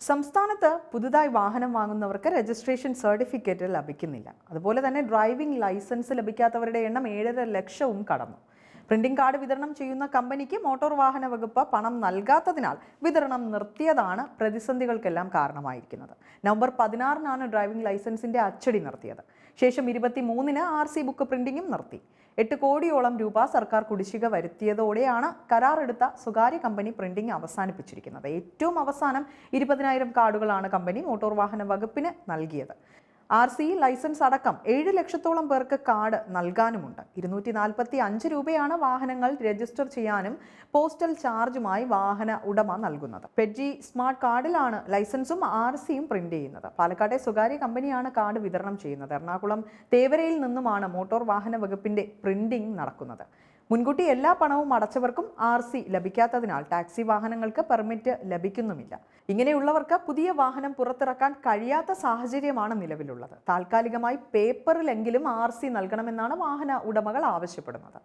സംസ്ഥാനത്ത് പുതുതായി വാഹനം വാങ്ങുന്നവർക്ക് രജിസ്ട്രേഷൻ സർട്ടിഫിക്കറ്റ് ലഭിക്കുന്നില്ല. അതുപോലെ തന്നെ ഡ്രൈവിംഗ് ലൈസൻസ് ലഭിക്കാത്തവരുടെ എണ്ണം ഏഴര ലക്ഷവും കടന്നു. പ്രിന്റിംഗ് കാർഡ് വിതരണം ചെയ്യുന്ന കമ്പനിക്ക് മോട്ടോർ വാഹന വകുപ്പ് പണം നൽകാത്തതിനാൽ വിതരണം നിർത്തിയതാണ് പ്രതിസന്ധികൾക്കെല്ലാം കാരണമായിരിക്കുന്നത്. നവംബർ പതിനാറിനാണ് ഡ്രൈവിംഗ് ലൈസൻസിന്റെ അച്ചടി നിർത്തിയത്. ശേഷം ഇരുപത്തി മൂന്നിന് ആർ സി ബുക്ക് പ്രിന്റിംഗും നിർത്തി. എട്ട് കോടിയോളം രൂപ സർക്കാർ കുടിശ്ശിക വരുത്തിയതോടെയാണ് കരാറെടുത്ത സ്വകാര്യ കമ്പനി പ്രിന്റിംഗ് അവസാനിപ്പിച്ചിരിക്കുന്നത്. ഏറ്റവും അവസാനം ഇരുപതിനായിരം കാർഡുകളാണ് കമ്പനി മോട്ടോർ വാഹന വകുപ്പിന് നൽകിയത്. ആർ സി ലൈസൻസ് അടക്കം ഏഴ് ലക്ഷത്തോളം പേർക്ക് കാർഡ് നൽകാനുമുണ്ട്. ഇരുന്നൂറ്റി നാൽപ്പത്തി അഞ്ച് രൂപയാണ് വാഹനങ്ങൾ രജിസ്റ്റർ ചെയ്യാനും പോസ്റ്റൽ ചാർജുമായി വാഹന ഉടമ നൽകുന്നത്. പെഡ്ജി സ്മാർട്ട് കാർഡിലാണ് ലൈസൻസും ആർ സിയും പ്രിന്റ് ചെയ്യുന്നത്. പാലക്കാട്ടെ സ്വകാര്യ കമ്പനിയാണ് കാർഡ് വിതരണം ചെയ്യുന്നത്. എറണാകുളം തേവരയിൽ നിന്നുമാണ് മോട്ടോർ വാഹന വകുപ്പിന്റെ പ്രിന്റിംഗ് നടക്കുന്നത്. മുൻകൂട്ടി എല്ലാ പണവും അടച്ചവർക്കും ആർ സി ലഭിക്കാത്തതിനാൽ ടാക്സി വാഹനങ്ങൾക്ക് പെർമിറ്റ് ലഭിക്കുന്നുമില്ല. ഇങ്ങനെയുള്ളവർക്ക് പുതിയ വാഹനം പുറത്തിറക്കാൻ കഴിയാത്ത സാഹചര്യമാണ് നിലവിലുള്ളത്. താൽക്കാലികമായി പേപ്പറിലെങ്കിലും ആർ സി നൽകണമെന്നാണ് വാഹന ഉടമകൾ ആവശ്യപ്പെടുന്നത്.